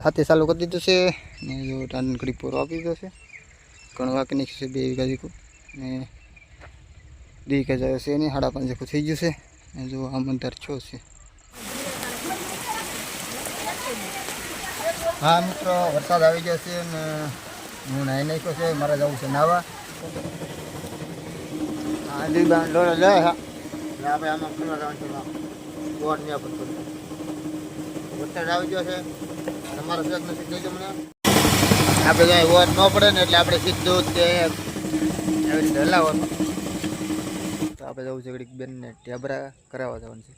હાથે ચાલુ કરી દીધું છે ને જો ટાંડકડી પૂરો આપી દીધો છે ઘણું વાંકી નાખ્યું છે બે વીઘા જેટલું ને દી વીઘા જાય છે નહીં સાડા પાંચ જેટલું થઈ ગયું છે ને જો આમ અંતર છો છે હા મિત્રો વરસાદ આવી ગયો છે ને હું નાહી નાખ્યો છે મારે જવું છે નાવા હા દીબા ડોળા જાય હા એટલે આપણે આમાં ફરવા જવાનું છે દોડ નહીં આપણે થોડું વરસાદ આવી ગયો છે નથી મને આપણે કાંઈ વોટ ન પડે ને એટલે આપણે સીધું તે એવી રીતે હલાવવાનું. તો આપણે જવું છે ઘડીક બેનને ઢેબરા કરાવવા જવાનું છે.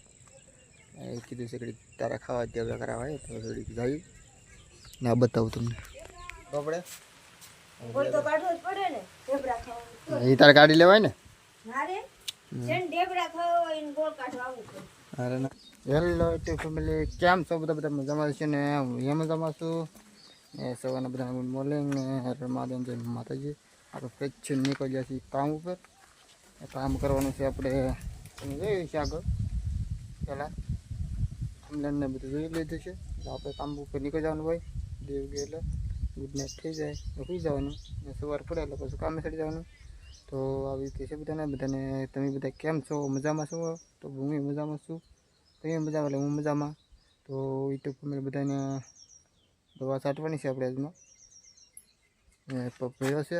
એ કીધું છે ઘડીક તારા ખાવા ઢેબરા કરાવવા હોય તો ઘડીક જઈ ને આ બતાવું તમને. આપણે? ગોળ તો કાઢવો જ પડે ને ઢેબરા ખાવાનું એ તારે કાઢી લેવાય ને? મારે જેને ઢેબરા ખાવા હોય એને ગોળ કાઢવા આવવું પડે અરે ના. હેલો ટુ ફેમિલી કેમ છો બધા? બધા મજામાં છે ને? હું મજામાં છું. ને સવારના બધા ગુડ મોર્નિંગ ને જય માતાજી. આપણે ફ્રેશ છે, નીકળી ગયા છીએ કામ ઉપર. કામ કરવાનું છે આપણે. તમે જોયું છે આગળ? પહેલાં ઓનલાઈનને બધું જોઈ લીધું છે. આપણે કામ ઉપર નીકળી જવાનું હોય. દેવ ગયો એટલે ગુડ નાઇટ થઈ જાય. સુઈ જવાનું. ને સવાર પડે એટલે પછી કામે ચડી જવાનું. તો આવી રીતે છે બધાને. બધાને તમે બધા કેમ છો? મજામાં છો? તો હું મજામાં છું. તમે મજા એટલે હું મજામાં. તો યુટ્યુબ ફેમિલી બધાને દવા છાંટવાની છે આપણે આજમાં પપ ભર્યો છે.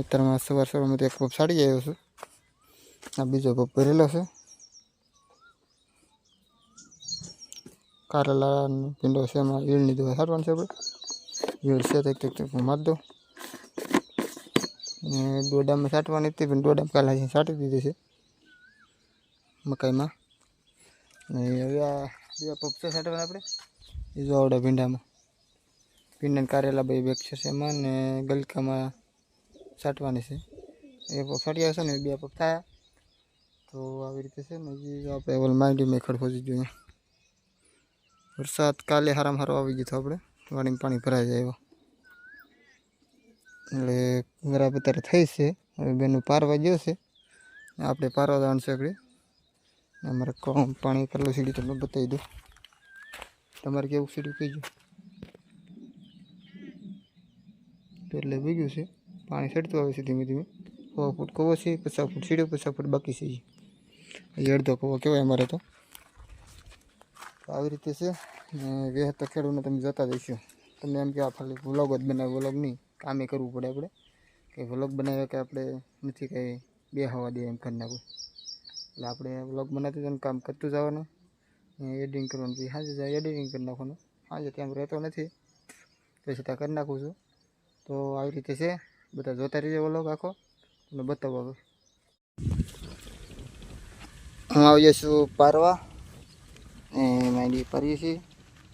અત્યારમાં સવાર સવારમાં એક પપ સાડી આવ્યો છું. આ બીજો પપ ભરેલો છે. કારેલા પીંડો છે, એમાં ઈળની દવા છાંટવાની છે આપણે. ઈળ છે, તો એક એક મારી દો ને દોડામાં છાંટવાની હતી, પણ દોડામાં કાલે છાંટી દીધી છે. મકાઈમાં. હવે આ બીજા પપ્પા છાંટવાના આપણે. એ જો આવડે ભીંડામાં. ભીંડાને કારેલા બે બેગ છે એમાં ને ગલકામાં છાંટવાની છે. એ પગ છાંટી આવશે ને, બે પગ થયા. તો આવી રીતે છે ને, હજી આપણે ઓલ માંડીમાં ખડફો જોઈએ. વરસાદ કાલે હારામાં હારો આવી ગયો આપણે. વાડીમાં પાણી ભરાઈ જાય એવો. એટલે બરાબર અત્યારે થઈ છે. હવે બેનું પારવા ગયો છે. આપણે પારવા જવાનું છે આગળ. અમારે કોમ પાણી કરેલું સીડી તમને બતાવી દઉં. તમારે કેવું સીડું કહીજો એટલે ભીગ્યું છે. પાણી ચડતું આવે છે ધીમે ધીમે. સો ફૂટ કવો છે, પચાસ ફૂટ સીડ્યો પચાસ ફૂટ બાકી છે અડધો કવો કહેવાય અમારે તો. આવી રીતે છે. ને વેહ તો ખેડૂતને તમે જતા જઈશું તમને એમ કે આ ખાલી વ્લોગ જ બનાવે વ્લોગ નહીં. કામે કરવું પડે આપણે. કે વ્લોગ બનાવ્યા કે આપણે નથી કંઈ બે હવા દે એમ કરી નાખવું એટલે આપણે વ્લોગ બનાવતું જવાનું કામ કરતું જવાનું. એડિટિંગ કરવાનું. પછી હાજર જાય એડિટિંગ કરી નાખવાનું. હાજર ત્યાં રહેતો નથી. તો ત્યાં કરી નાખું છું. તો આવી રીતે છે. બધા જોતા રહીએ બ્લોગ આખો. તમને બતાવો હવે. હું આવીએ છું પારવા. ને માંડી પારીએ છીએ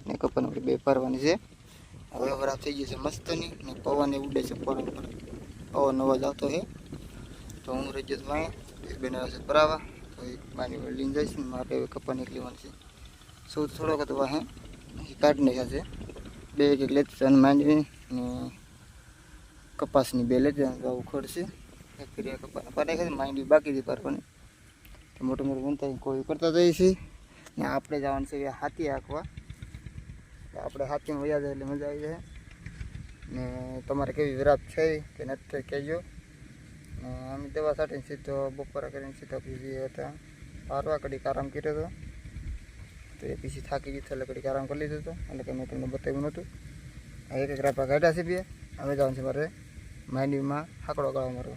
ને કપન આપણે બે પારવાની છે. હવે ખરાબ થઈ ગયું છે મસ્તની. ને પવન એ ઉડે છે પવન પર પવન અવાજ આવતો છે. તો હું રજતમાં બેન આવે પરાવા. તો એક માની લઈને જઈશ. ને હવે કપા છે. સૌ થોડોક હતો વાહે. કાઢી નાખ્યા છે. બે એક અને માંડવી ને કપાસની બે લેતા આવું ખોડશે. એક કરી કપાસ પાડે છે, માંડવી બાકી પારવાની. તો મોટું મોટું બનતા કોઈ કરતા જઈએ છીએ. ને આપણે જવાનું છે હાથી આંકવા આપણે હાથીમાં વયા જાય એટલે મજા આવી જાય. ને તમારે કેવી વિરાપ છે કે નથી કહેજો. ને देवासाठी સીધો બપોરા કરીને સીધો પીવી હતા. પારવા કડીક આરામ કર્યો હતો. તો એ પછી થાકી ગયું એટલે કડીક આરામ કરી લીધો હતો. એટલે કે મેં તમને બતાવ્યું નહોતું. એક એક રાપા કાઢ્યા છે બે. હવે જવાનું છે મારે માંડવીમાં હાકડો ગાળવા મારવા.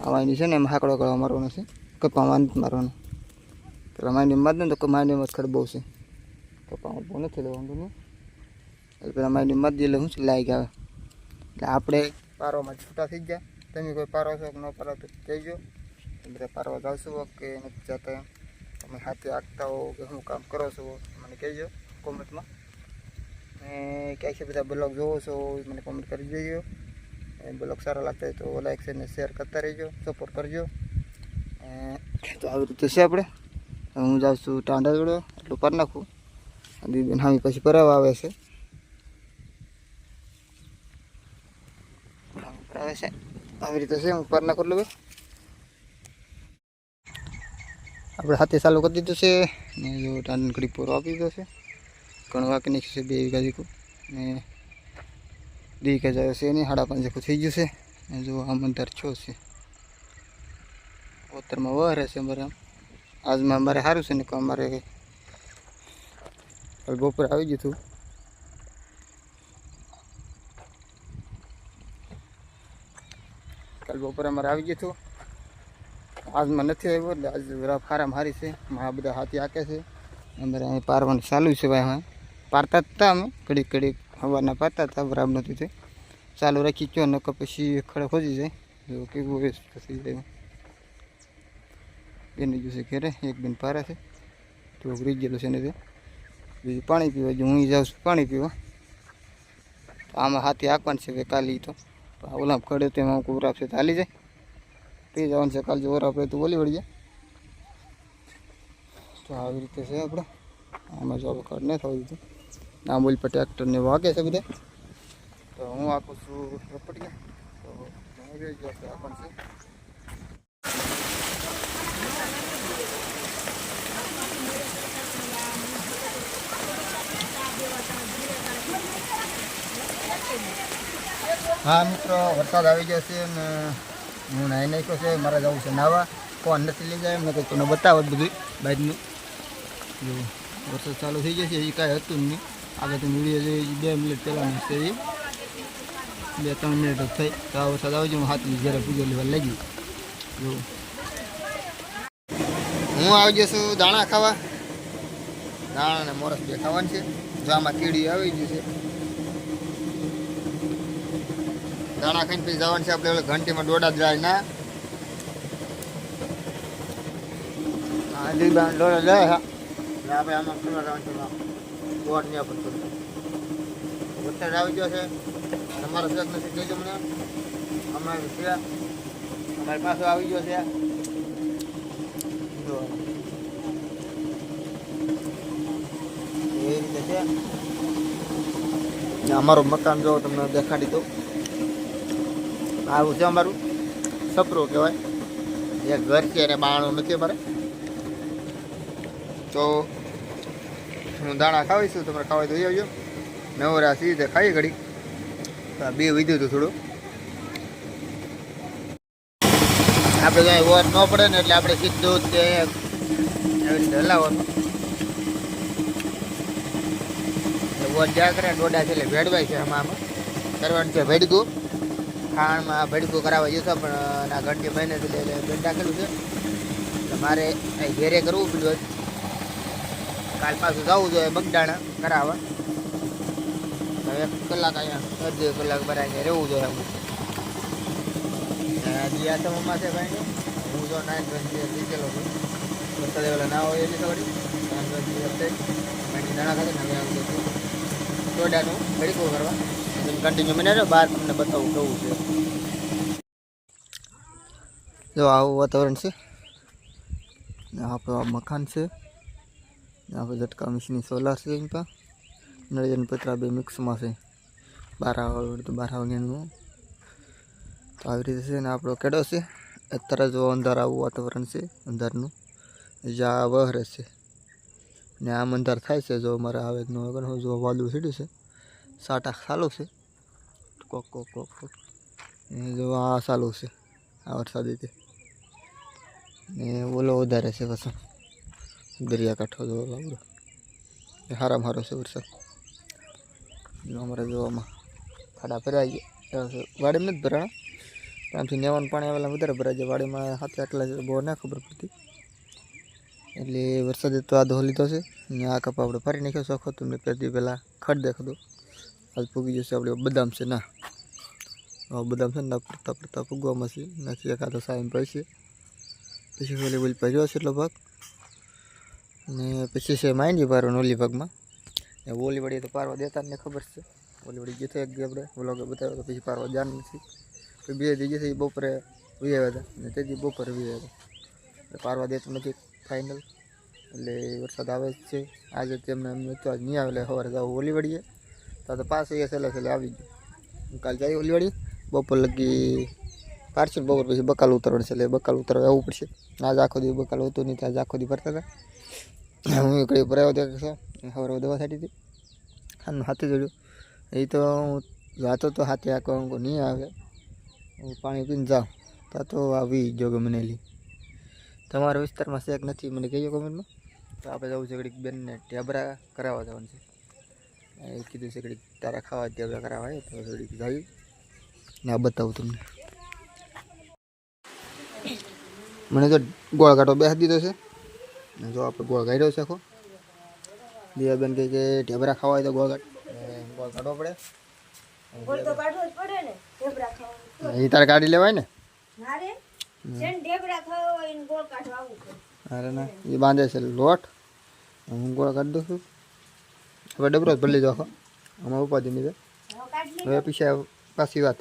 આ માંડવી છે ને, એમાં હાકડો ગાળવા મારવાનો છે. કપામાં મારવાનો. પેલા માંડવી માર નહીં તો માંડવીમાં જ ખડ બહુ છે કપામાં બહુ નથી લેવાનું નહીં. એટલે પેલા માંડવી મત એટલે શું લાગી આવે એટલે આપણે પારોમાં છૂટા થઈ ગયા. તમે કોઈ પારો છો કે ન પારો તો કહેજો. બધા પારવા જાવ છો કે નથી જતા તમે હાથે આંકતા હો કે શું કામ કરો છો મને કહેજો કોમેન્ટમાં. ને ક્યાંક છે બધા બ્લોગ જોવો છો મને કોમેન્ટ કરી દેજો. બ્લોગ સારા લાગતા હોય તો લાઈક છે ને શેર કરતા રહેજો સપોર્ટ કરજો. તો આવી રીતે છે આપણે. હું જાઉં છું ટાંડા જોડો એટલું પર નાખું. દીદીને હામી પછી પરાવા આવે છે આવે છે આવી રીતે છે હું પર નાખું એટલે ભાઈ આપણે હાથે ચાલુ કરી દીધું છે ને જો ટાંડન કડી પૂરો આપી દીધો છે ઘણું વાંકી નાખ્યું છે બે વીઘા જેટલું ને દી કે જાય છે નહીં સાડા પાંચ જેટલું થઈ ગયું છે ને જો આમ અંધાર છો છે ઉત્તરમાં વહરે છે અમારે આમ આજમાં અમારે સારું છે ને કે અમારે કાલ બપોરે આવી ગયું હતું કાલ બપોરે અમારે આવી ગયું હતું આજમાં નથી આવ્યો એટલે આજ બરાબર ખારામાં હારી છે આ બધા હાથી આકે છે અમારે અહીં પારવાનું ચાલુ છે ભાઈ અમે પારતા જ હતા અમે ઘડીક ઘડીક હવાના પારતા હતા બરાબર નહોતું તે ચાલુ રાખી કયો નકર પછી ખડે ખોજી જાય જો કેવું વેસ્ટ થઈ જાય બેન ગયું છે ઘેરે એક બેન પારે છે થોડુંક રહી ગયેલું છે ને તે બીજું પાણી પીવા જો હું જાઉં છું પાણી પીવા તો આમાં હાથી આંકવાનું છે હવે કાલે ઈ તો ઓલા ખડે તેમાં કુવરાપ છે, તો હાલી જાય. પી જવાનું છે, કાલ જો વરાપ તો બોલી વળી જાય તો આવી રીતે છે આપણે. આમાં જો આપણે કડ નહીં થવા દીધું ના બોલ પર ટ્રેક્ટરને વાગે છે બધા. તો હું આખું છું રપટીએ તો આવી ગયો છે આ પણ છે. હા, મિત્રો, વરસાદ આવી ગયો છે ને હું નાહી નાખ્યો છે, મારે જવું છે નાવા. કોણ નથી લઈ જાય મેં કંઈક તમને બતાવો બધું બાજનું જો, વરસાદ ચાલુ થઈ જશે એ કાંઈ હતું નહીં. આગળ તો વીડિયો જોઈએ બે મિનિટ પહેલાં છે એ. બે ત્રણ મિનિટ થઈ તો આ વરસાદ આવી જાય હું હાથની જ્યારે પૂજો લેવા લાગી. જો. હું આવી ગયો છું દાણા ખાવા. દાણા અને મોરસ બે ખાવાનું છે. જો આમાં કીડી આવી ગયું છે. દાણા ખાઈને પછી જવાનું છે આપણે ઘંટીમાં દોડા જાય ના હા દીબાન દોડા જાય હા. આપણે આમાં ખુલ્લા જવાનું દોડ નહીં આપણે વરસાદ આવી ગયો છે. તમારો શેક નથી કહેજો મને અમારે છે. અમારી પાસે આવી ગયો છે. જો. એ રીતે છે. અમારું મકાન જો તમને દેખાડી દઉં. આવું છે અમારું. સપરું કહેવાય. એક ઘર છે અને બાણું નથી અમારે. તો હું દાણા ખાવીશું તમારે ખાવા દઈ આવજો. નવરા સીધે ખાઈ ઘડી. તો બે વીધું હતું થોડું. આપણે કાંઈ વોર ન પડે ને એટલે આપણે સીધું જ તે એવી રીતે હલાવવાનું. એટલે જ્યાં કરે ડોડા છે એટલે ભેડવાય છે આમાં આમાં. કરવાનું છે ભેડકું ખાણમાં ભડકું કરાવવા જશો પણ ના ઘંટી મહિને એટલે બેન રાખેલું છે. એટલે મારે અહીં ઘેરે કરવું પડ્યું કાલ પાછું જવું જોઈએ બગડાણા કરાવવા. હવે એક કલાક અહીંયા, અડધો કલાક ભરાઈને રહેવું જોઈએ દિયાસમાં છે ભાઈ હું જો નાઇન ટ્વેન્ટી લીધેલો છું. વરસાદ પેલા ના હોય એની ખબર નાઇન ટ્વેન્ટી વખતે એની દાણા ખાતે ને આવી છું. ટોડાનું ભેડકું કરવા. કન્ટિન્યુ મને બહાર તમને બતાવું કેવું છે. જો આવું વાતાવરણ છે. આપણું આ મકાન છે. આપણે ઝટકા મિશની સોલાર છે એની પાસે નળિયન પતરા બે મિક્સમાં છે. બાર આવડ તો બાર વાગ્યાનું તો આવી રીતે છે ને આપણો કેડો છે. અત્યારે જો અંધાર આવું વાતાવરણ છે, અંધારનું. જ્યાં વહરે છે. ને આમ અંધાર થાય છે, જો અમારે આવે ન વગર જો વાદળું સીડ્યું છે. સાટા ચાલુ છે. કોક કોક કોક કોક. જો આ ચાલુ છે, આ વરસાદ રીતે ને ઓલો વધારે છે પાછો દરિયાકાંઠો જો લાવડો એ હારામાં હારો છે વરસાદ. જો અમારે જોવામાં ખાડા ભરાઈ ગયા. વાડીમાં નથી ભરાણા. ત્યાંથી નેવાનું પાણી આવેલા વધારે ભરાય છે વાડીમાં હાથે આટલા બહુ ના ખબર પડતી. એટલે વરસાદે તો આ ધો લીધો છે. ને આ કપ આપણે ફરી નાખ્યો શોખો તમને પહેરતી પહેલાં ખડ દેખો દો આજ પૂગી જશે આપણે બદામ છે ના. બદામ છે ને પડતા પડતા પૂગવામાં છે. નાખી એકાદો સાયમ પૈસે પછી ઓલી બોલી ભર્યો છે એટલો ભાગ? ને પછી છે માંડી પારવાનો ઓલી ભાગમાં. એ ઓલી વળી તો પારવા દેતા ને ખબર છે. ઓલી વળી ગયો એક આપણે વ્લોગ બતાવ્યો તો પછી પારવા જાણ નથી. પછી બે દી ગયો બપોરે વી આવ્યા હતા. ને તેથી બપોરે વી આવ્યા હતા. પારવા દેતું નથી ફાઇનલ એટલે વરસાદ આવે જ છે. આજે તેમને એમ તો આજ નહીં આવે એટલે સવારે જાવ ઓલી વળીએ તો પાસ એ છેલ્લે છેલ્લે આવી ગયું. કાલ જાય ઓલી વળી બપોર લગી પારશું બપોર પછી બકાલ ઉતરવાનું છે, એટલે બકાલ ઉતરવા આવવું પડશે. આજ આખો દી બકાલ હતું નહીં આજ આખો દી ભરતા હતા. હું એકડે ઉપર આવ્યો ત્યાં સવારે દવા થતી હતી. ખાનું હાથે જોડ્યું એ તો હું જાતો તો હાથે આખો અંકો નહીં આવે. હું પાણી પીને જાઉં. ત્યાં તો આવી જો ગમનેલી તમારા વિસ્તારમાં શેક નથી? મને કહીએ કોમેન્ટમાં. તો આપણે જવું છે ઘડીક બેનને ટેબરા કરાવવા જવાનું છે. એ કીધું છે ઘડીક તારા ખાવા ટેબરા કરાવવા તો ઘડીક જાવ ને આ બતાવું તમને. મને તો ગોળ કાઢો બેસી દીધો છે. જો આપણે ગોળ કાઢ્યો છે આખો. દિવાબેન કહે કે ઢેબરા ખાવા હોય તો ગોળ કાઢ. એ ગોળ કાઢવો પડે. એ તારે કાઢી લેવાય ને? અરે ના એ બાંધે છે લોટ. હું ગોળ કાઢી દઉં છું. હવે ડબરો જ ભરી લીધો આખો. અમારા ઉપાધિ નહીં હવે પીછા પાછી વાત.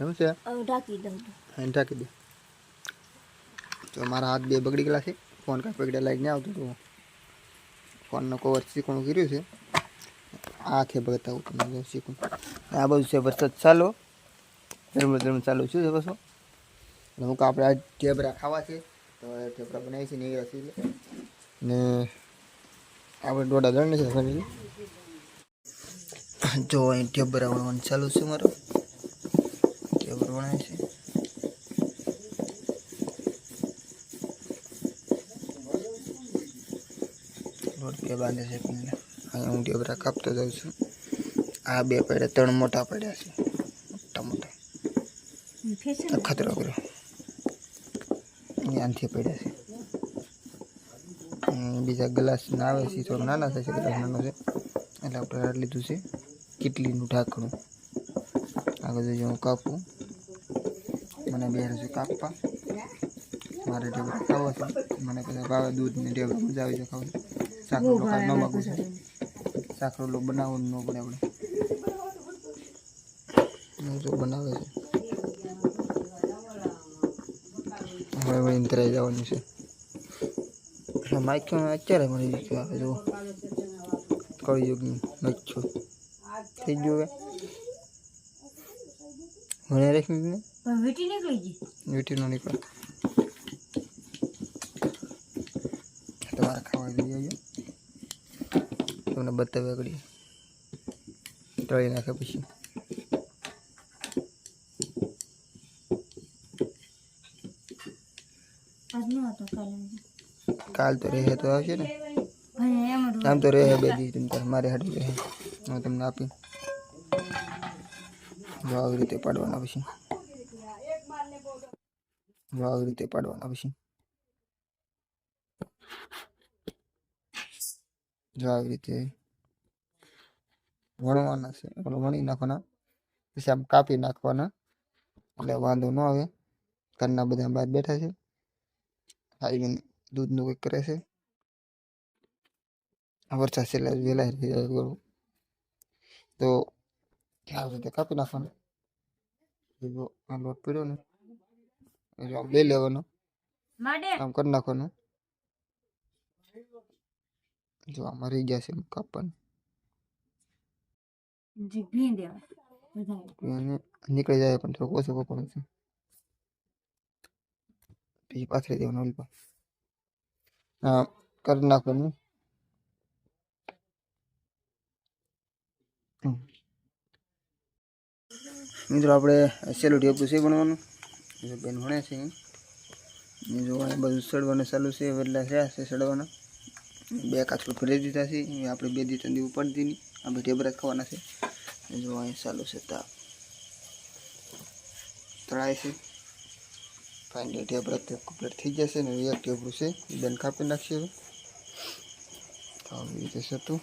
એમ છે? ઢાંકી દઉં ઢાંકી દે. તો મારા હાથ બે બગડી ગયેલા છે. ફોન કાંઈ પકડ્યા લાઈટ નહીં આવતું હતું ફોનનો કવર શીખણું કર્યું છે. આંખે બતાવું તમને શીખું આ બધું છે વરસાદ ચાલો. ધર્મ ધર્મ ચાલુ શું છે બસો અમુક આપણે આ ઢેબરા ખાવા છે. તો ઢેબરા બનાવી છે ને એ રસી ને આપણે દોઢા જણ છે ફરી જો અહીં ઢેબરા બનાવવાનું ચાલુ છે મારો. ઢેબરા બનાવે છે લોટ બે બાંધે છે તમને. અહીંયા હું ઢેબરા કાપતો જાઉં છું. આ બે પડ્યા ત્રણ મોટા પડ્યા છે. મોટા મોટા. ખતરો કર્યો. અહીંયાથી પડ્યા છે. બીજા ગ્લાસ ના આવે છે થોડો નાના થશે ગ્લાસ નાનો છે. એટલે આપણે રાડ લીધું છે. કીટલીનું ઢાંકણું. આગળ જોઈએ હું કાપું. મને બે છે કાપવા. મારે ઢેબરા ખાવા છે. મને કદાચ ભાવે દૂધ ને ઢેબરા મજા આવી છે ખાવાની. ખાઈ ન માગું છું શાક રોટલો બનાવવાનું ન પડે આપણે. જો બનાવે છે. હવે વળીને તરાઈ જવાનું છે. માખ્યો અત્યારે મળી ગયું આવે જો કળિયુગનું મચ્છું. થઈ ગયું હવે. મને રાખી ને? વીટી નીકળી ગઈ? વીટીનો નીકળ તમારે ખાવા લઈ આવજો બતાવ્યા આગળ. તળી નાખે પછી. કાલે. તો રહે તો આવશે ને. આમ તો રહે બે દી તમ મારે હાડી રહે. હું તમને આપી. જો આવી રીતે પાડવાના પછી. જો આવી રીતે પાડવાના પછી. જો આવી રીતે વણવાના છે ઓલું વણી નાખવાના પછી આમ કાપી નાખવાના એટલે વાંધો ન આવે ઘરના બધા બહાર બેઠા છે આવીને દૂધનું કંઈક કરે છે વરસાદ છેલ્લા વહેલા જાય તો આવી રીતે કાપી નાખવાનું આ લોટ પીડ્યો ને આમ લઈ લેવાનો આમ કરી નાખવાનું જો આમાં રહી ગયા છે કાપવાનું જી ભી દેવા વધારે અને નીકળી જાય પણ થોડુંક ઓછું કપડું છે પછી પાથરી દેવાનું ઓલી પર હા કરી નાખવાનું હમ. મિત્રો આપણે સેલું ટેપું છે ભણવાનું જો બેન ભણે છે અહીં. ને જો અહીં બધું સડવાનું ચાલુ છે વેલા થયા છે સડવાના બે કાચકું ફરી દીધા છે એ આપણે બે દી ત્રણ દી ઉપાડતી નહીં આપણે ટેબરા જ ખાવાના છે ને જો અહીં ચાલુ છે તાપ તળાય છે ફાઇનલી ટેબરા તો કમ્પ્લીટ થઈ જશે ને એક ટેબરું છે એ બેન કાપી નાખશે હવે તો આવી રીતે છે તું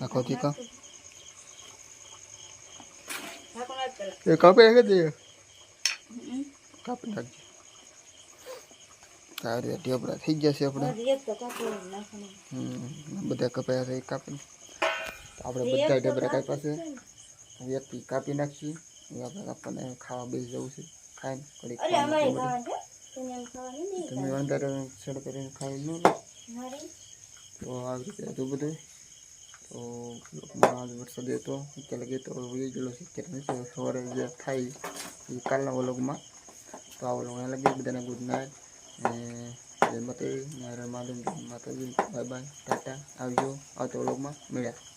નાખો તીકા એ કાપી નાખે દે કાપી નાખજે તો આવી રીતે ટેબરા થઈ જશે આપણે એક તો કાપી નાખવાનું હમ, બધા કપાયા છે એ કાપી તો આપણે બધા ટેબરા કાપ્યા છે વ્યક્તિ કાપી નાખીએ એ આપણે આપણને ખાવા બેસી જવું છે. ખાઈને નહીં તમે અંદર સડ કરીને ખાઈ ન લો તો આવી રીતે હતું બધું. તો આજ વરસાદ હતો. અત્યારે લગી તો વીજ ગયેલો છે. અત્યારે સવારે જે થાય એ કાલના વ્લોગમાં. તો આ વ્લોગ અહીંયા લગી. બધાને ગુડ નાઇટ. જય માતાજી. મહાદેવ જય માતાજી. Bye bye. ટાટા. આવજો. આવતો વ્લોગમાં. મળ્યા.